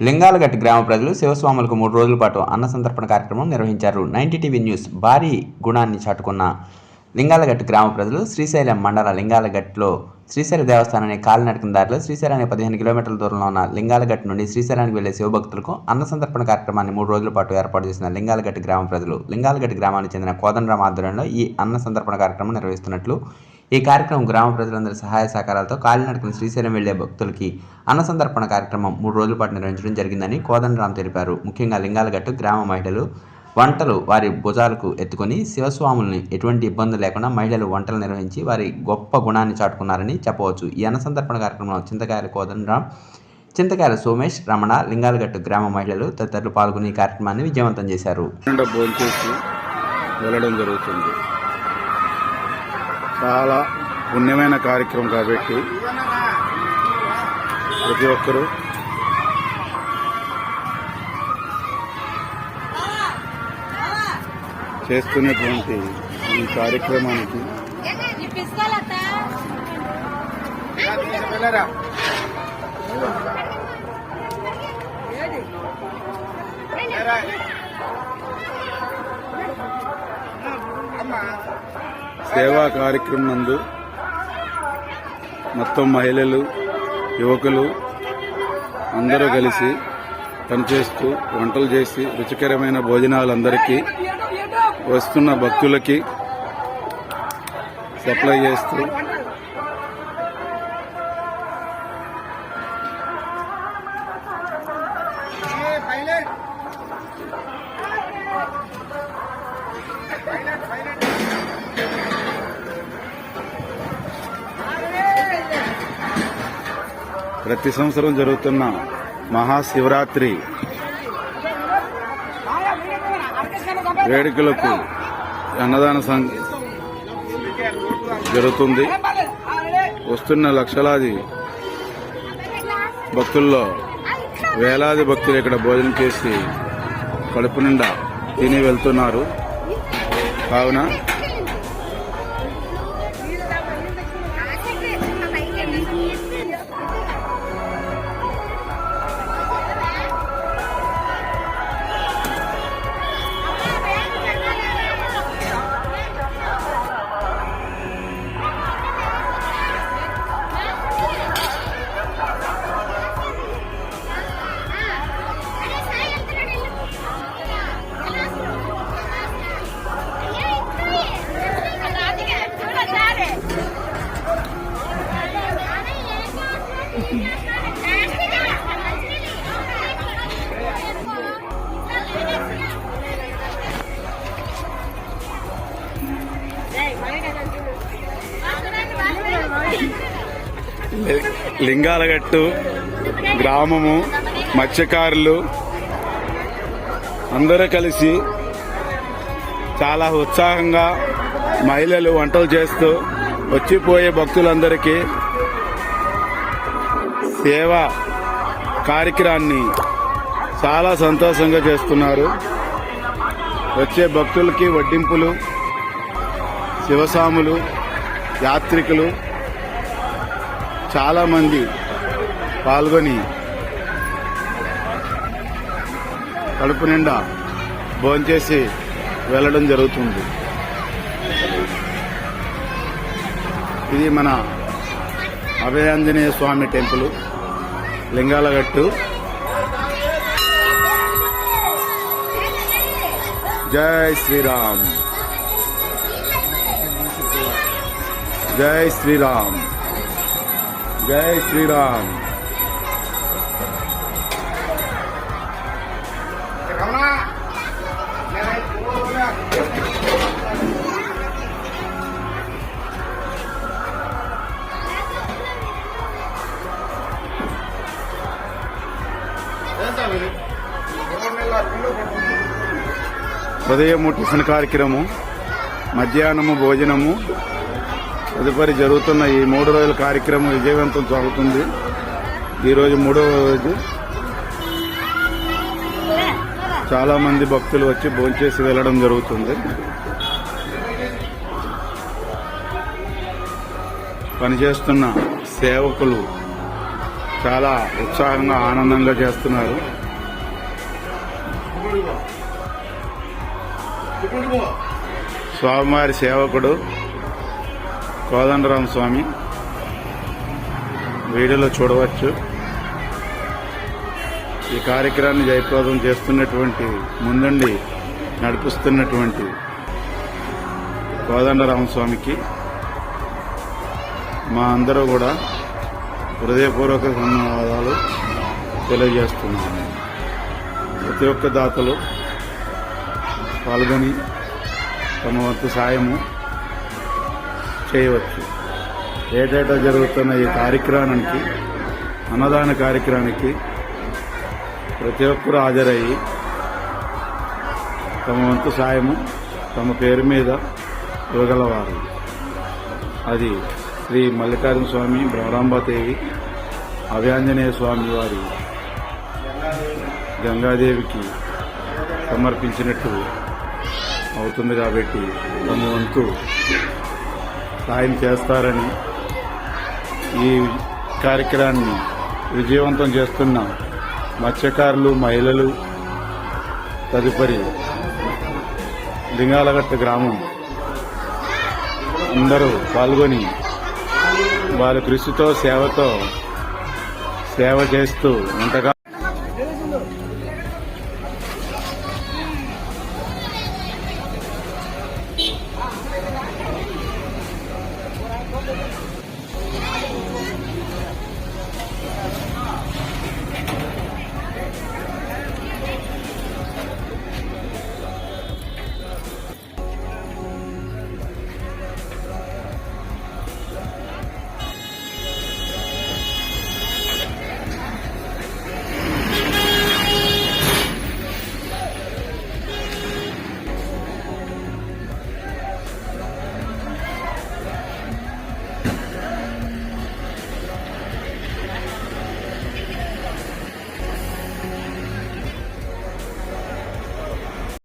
లింగాలగట్టి గ్రామ ప్రజలు శివస్వాములకు మూడు రోజుల పాటు అన్న సంతర్పణ కార్యక్రమం నిర్వహించారు. నైన్టీ టీవీ న్యూస్ భారీ గుణాన్ని చాటుకున్న లింగాలగట్టి గ్రామ ప్రజలు శ్రీశైలం మండల లింగాలగట్టులో శ్రీశైల దేవస్థానాన్ని కాలినడకన దారిలో శ్రీశైలానికి పదిహేను కిలోమీటర్ల దూరంలో ఉన్న లింగాలగట్టు నుండి శ్రీశైలానికి వెళ్ళే శివభక్తులకు అన్న సంతర్పణ కార్యక్రమాన్ని మూడు రోజుల పాటు ఏర్పాటు చేసిన లింగాలగట్టి గ్రామ ప్రజలు లింగాలగట్టి గ్రామానికి చెందిన కోదండరామ ఆధ్వర్యంలో ఈ అన్న సంతర్పణ కార్యక్రమం నిర్వహిస్తున్నట్లు ఈ కార్యక్రమం గ్రామ ప్రజలందరి సహాయ సహకారాలతో కాలినడకన శ్రీశైలం వెళ్ళే భక్తులకి అన్నసందర్పణ కార్యక్రమం మూడు రోజుల పాటు నిర్వహించడం జరిగిందని కోదండరామ్ తెలిపారు. ముఖ్యంగా లింగాలగట్టు గ్రామ మహిళలు వంటలు వారి భుజాలకు ఎత్తుకొని శివస్వాముల్ని ఎటువంటి ఇబ్బంది లేకుండా మహిళలు వంటలు నిర్వహించి వారి గొప్ప గుణాన్ని చాటుకున్నారని చెప్పవచ్చు. ఈ అన్నసందర్పణ కార్యక్రమంలో చింతకాయల కోదండరాం చింతకాయల సోమేష్ రమణ లింగాలగట్టు గ్రామ మహిళలు తదితరులు పాల్గొని ఈ కార్యక్రమాన్ని విజయవంతం చేశారు. వెళ్ళడం జరుగుతుంది. చాలా పుణ్యమైన కార్యక్రమం కాబట్టి ప్రతి ఒక్కరూ చేస్తున్నటువంటి ఈ కార్యక్రమానికి అమ్మా సేవా కార్యక్రమం నందు మొత్తం మహిళలు యువకులు అందరూ కలిసి పనిచేస్తూ వంటలు చేసి రుచికరమైన భోజనాలు అందరికీ వస్తున్న భక్తులకి సప్లై చేస్తూ ప్రతి సంవత్సరం జరుగుతున్న మహాశివరాత్రి వేడుకలకు అన్నదాన సం జరుగుతుంది. వస్తున్న లక్షలాది భక్తుల్లో వేలాది భక్తులు ఇక్కడ భోజనం చేసి కడుపు నిండా తిని వెళ్తున్నారు. కావున లింగాలగట్టు గ్రామము మత్స్యకారులు అందరూ కలిసి చాలా ఉత్సాహంగా మహిళలు వంటలు చేస్తూ వచ్చిపోయే భక్తులందరికీ సేవ కార్యక్రమాన్ని చాలా సంతోషంగా చేస్తున్నారు. వచ్చే భక్తులకి వడ్డింపులు శివసాములు యాత్రికులు చాలామంది పాల్గొని కడుపు నిండా భోంచేసి వెళ్ళడం జరుగుతుంది. ఇది మన అభయాంజనేయ స్వామి టెంపుల్ లింగాలగట్టు. జై శ్రీరామ్. జై శ్రీరామ్. జై శ్రీరామ్. ఉదయం టిఫిన్ కార్యక్రమం మధ్యాహ్నము భోజనము తదుపరి జరుగుతున్న ఈ మూడు రోజుల కార్యక్రమం విజయవంతం సాగుతుంది. ఈరోజు మూడవ రోజు. చాలామంది భక్తులు వచ్చి భోంచేసి వెళ్ళడం జరుగుతుంది. పనిచేస్తున్న సేవకులు చాలా ఉత్సాహంగా ఆనందంగా చేస్తున్నారు. స్వామివారి సేవకుడు కోదండరామ స్వామి వీడియోలో చూడవచ్చు. ఈ కార్యక్రమాన్ని జయప్రదం చేస్తున్నటువంటి ముందుండి నడిపిస్తున్నటువంటి కోదండరామ స్వామికి మా అందరూ కూడా హృదయపూర్వక ధన్యవాదాలు తెలియజేస్తున్నాము. ప్రతి ఒక్క దాతలు పాల్గొని తమ వంతు సాయము చేయవచ్చు. ఏటేటా జరుగుతున్న ఈ కార్యక్రమానికి అన్నదాన కార్యక్రమానికి ప్రతి ఒక్కరూ హాజరయ్యి తమ వంతు సాయము తమ పేరు మీద ఇవ్వగలవారు. అది శ్రీ మల్లికార్జున స్వామి భ్రమరాంబాదేవి అభయాంజనేయ స్వామి వారి గంగాదేవికి సమర్పించినట్టు అవుతుంది కాబట్టి తమ వంతు సాయం చేస్తారని ఈ కార్యక్రమాన్ని విజయవంతం చేస్తున్న మత్స్యకారులు మహిళలు తదుపరి లింగాలగట్ట గ్రామం అందరూ పాల్గొని వారి కృషితో సేవతో సేవ చేస్తూ ఎంతగా